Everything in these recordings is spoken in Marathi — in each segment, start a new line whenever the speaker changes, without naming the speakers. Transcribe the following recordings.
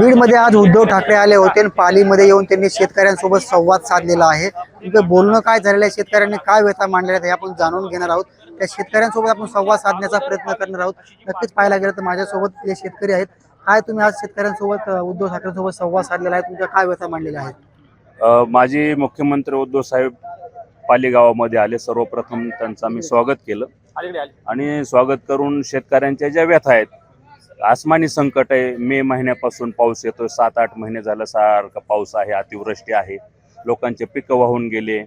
बीडमध्ये आज उद्धव ठाकरे आले होते आणि पालीमध्ये येऊन त्यांनी शेतकऱ्यांसोबत संवाद साधलेला आहे. बोलणं काय झालेलं आहे? शेतकऱ्यांनी काय व्यथा मांडलेल्या आहेत हे आपण जाणून घेणार आहोत. त्या शेतकऱ्यांसोबत आपण संवाद साधण्याचा प्रयत्न करणार आहोत. नक्कीच पाहायला गेलं तर माझ्यासोबत जे शेतकरी आहेत काय तुम्ही आज शेतकऱ्यांसोबत उद्धव ठाकरेंसोबत संवाद साधलेला आहे? तुमच्या काय व्यथा मांडलेल्या आहेत?
अ, माजी मुख्यमंत्री उद्धव साहेब पाली गावामध्ये आले. सर्वप्रथम त्यांचं आम्ही स्वागत केलं. आणि स्वागत करून शेतकऱ्यांच्या ज्या व्यथा आहेत आसमानी संकट आहे. मे महिन्यापासून पाऊस येतोय. सात आठ महिने झालं सारखा पाऊस आहे. अतिवृष्टी आहे. लोकांचे पिकं वाहून गेले.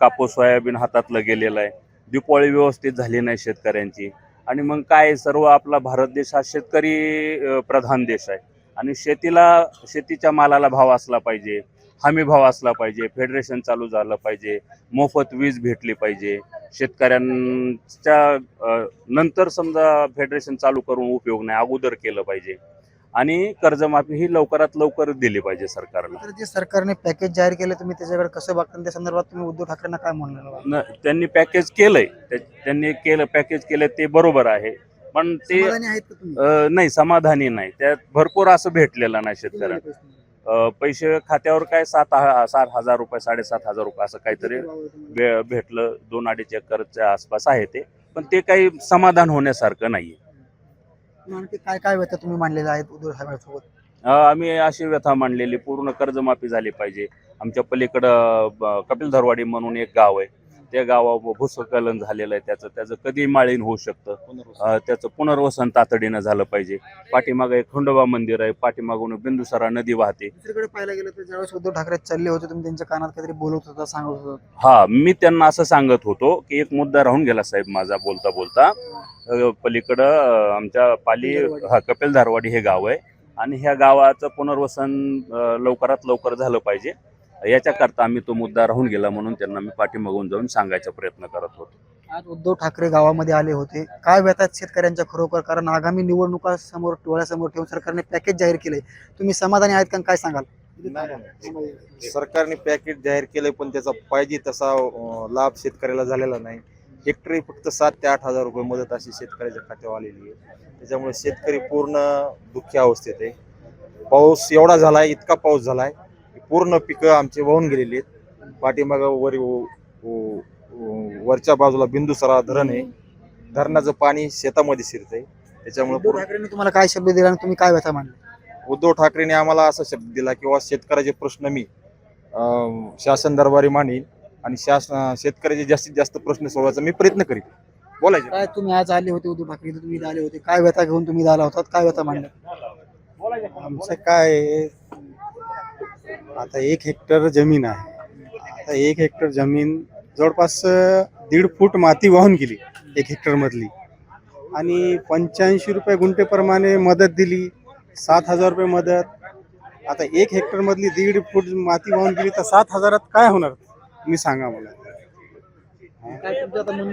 कापूस सोयाबीन हातातलं गेलेलं आहे. दिपोळी व्यवस्थित झाली नाही शेतकऱ्यांची. आणि मग काय सर्व आपला भारत देश हा शेतकरी प्रधान देश आहे. आणि शेतीला शेतीच्या मालाला भाव असला पाहिजे. हमी भाव असला पाहिजे. फेडरेशन चालू झालं पाहिजे. मोफत वीज भेटली पाहिजे. शेतकऱ्यांच्या नंतर समजा फेडरेशन चालू करून उपयोग नाही अगोदर केलं पाहिजे. आणि कर्जमाफी ही लवकरात लवकर दिली पाहिजे सरकारला.
तर जे सरकारने पॅकेज जाहीर केलं तुम्ही त्याच्याकडे कसं बघता? त्या संदर्भात तुम्ही उद्धव ठाकरेंना काय म्हणणार
त्यांनी पॅकेज केलंय. त्या- त्यांनी केलं पॅकेज केलं ते बरोबर आहे. पण ते नाही समाधानी नाही. त्यात भरपूर असं भेटलेलं नाही शेतकऱ्यांना. पैसे खात्यावर काय सात सात हजार रुपये साडेसात हजार रुपये असं काहीतरी भे- भेटलं. दोन अडीच एकरच्या आसपास आहे ते. पण ते काही समाधान होण्यासारखं नाहीये.
आणखी काय काय व्यथा तुम्ही मांडलेल्या आहेत उद्धव
अ, आम्ही अशी व्यथा मांडलेली. पूर्ण कर्जमाफी झाली पाहिजे. आमच्या पलीकडं कपिल धरवाडी म्हणून एक गाव आहे. त्या गावावर भूस्खलन झालेलं आहे त्याचं त्याचं कधी माळीन होऊ शकतं. त्याचं पुनर्वसन तातडीनं झालं पाहिजे. पाठीमागं एक खंडोबा मंदिर आहे. पाठीमागून बिंदुसरा नदी वाहते.
दुसरीकडे पाहायला गेलं तर ज्यावेळेस उद्धव ठाकरे चालले होते तुम्ही त्यांच्या कानात काहीतरी बोलत होता सांगत होता.
हा मी त्यांना असं सांगत होतो की एक मुद्दा राहून गेला साहेब माझा बोलता बोलता. पलीकडं आमच्या पाली हा कपिल धारवाडी हे गाव आहे. आणि ह्या गावाचं पुनर्वसन लवकरात लवकर झालं पाहिजे. याच्याकरता आम्ही तो मुद्दा राहून गेला म्हणून त्यांना मी पाठीमागून जाऊन सांगायचा प्रयत्न करत होतो.
आज उद्धव ठाकरे गावामध्ये आले होते. काय व्यथा आहेत शेतकऱ्यांच्या खरोखर? कारण आगामी निवडणुका समोर डोळ्यासमोर ठेवून सरकारने पॅकेज जाहीर केलंय तुम्ही समाधानी आहेत का? काय सांगाल?
सरकारने पॅकेज जाहीर केलंय पण त्याचा पाहिजे तसा लाभ शेतकऱ्याला झालेला नाही. हेक्टरी फक्त सात ते आठ हजार रुपये मदत अशी शेतकऱ्याच्या खात्यावर आलेली आहे. त्याच्यामुळे शेतकरी पूर्ण दुःखी अवस्थेत आहे. पाऊस एवढा झालाय इतका पाऊस झालाय पूर्ण पिकं आमची वाहून गेलेली आहेत. पाठीमागं वर वरच्या बाजूला बिंदुसरा धरण आहे. धरणाचं पाणी शेतामध्ये शिरतंय. त्याच्यामुळे
उद्धव ठाकरेंनी तुम्हाला काय शब्द दिला आणि तुम्ही काय व्यथा मांडली?
उद्धव ठाकरेंनी आम्हाला असा शब्द दिला किंवा शेतकऱ्याचे प्रश्न मी अं, शासन दरबारी मांडीन आणि शासन शेतकऱ्याचे जास्तीत जास्त प्रश्न सोडवायचा मी प्रयत्न करीन. बोलायचे.
काय तुम्ही आज आले होते उद्धव ठाकरे इथे तुम्ही इथे आले होते. काय व्यथा घेऊन तुम्ही इथे आला होतात? काय व्यथा मांडल्या
आमचं काय आहे, आता एक हेक्टर जमीन आहे. आता एक हेक्टर जमीन जवळपास दीड फूट माती वाहून गेली एक हेक्टर मधली. आणि पंच्याऐंशी रुपये गुंठेप्रमाणे मदत दिली सात हजार रुपये मदत. आता एक हेक्टर मधली दीड फूट माती वाहून गेली तर सात हजारात काय होणार? तुम्ही सांगा मला.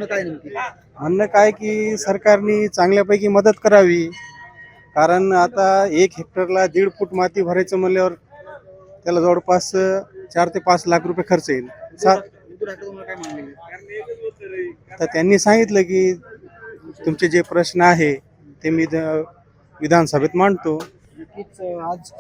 काय म्हणणं काय
की सरकारने चांगल्यापैकी मदत करावी. कारण आता एक हेक्टरला दीड फूट माती भरायचं म्हणल्यावर त्याला जवळपास चार ते पाच लाख रुपये खर्च येईल. सा तर त्यांनी सांगितलं की तुमचे जे प्रश्न आहे ते मी द- विधानसभेत मांडतो.
नक्कीच आज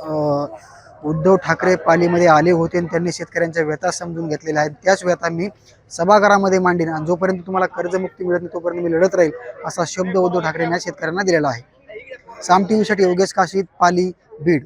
उद्धव ठाकरे पालीमध्ये आले होते आणि त्यांनी शेतकऱ्यांच्या व्यथा समजून घेतलेल्या आहेत. त्याच व्यथा मी सभागृहामध्ये मांडीन आणि जोपर्यंत तुम्हाला कर्जमुक्ती मिळत नाही तोपर्यंत मी लढत राहील असा शब्द उद्धव ठाकरेंनी शेतकऱ्यांना दिलेला आहे. साम टी व्हीसाठी योगेश काशीद पाली बीड.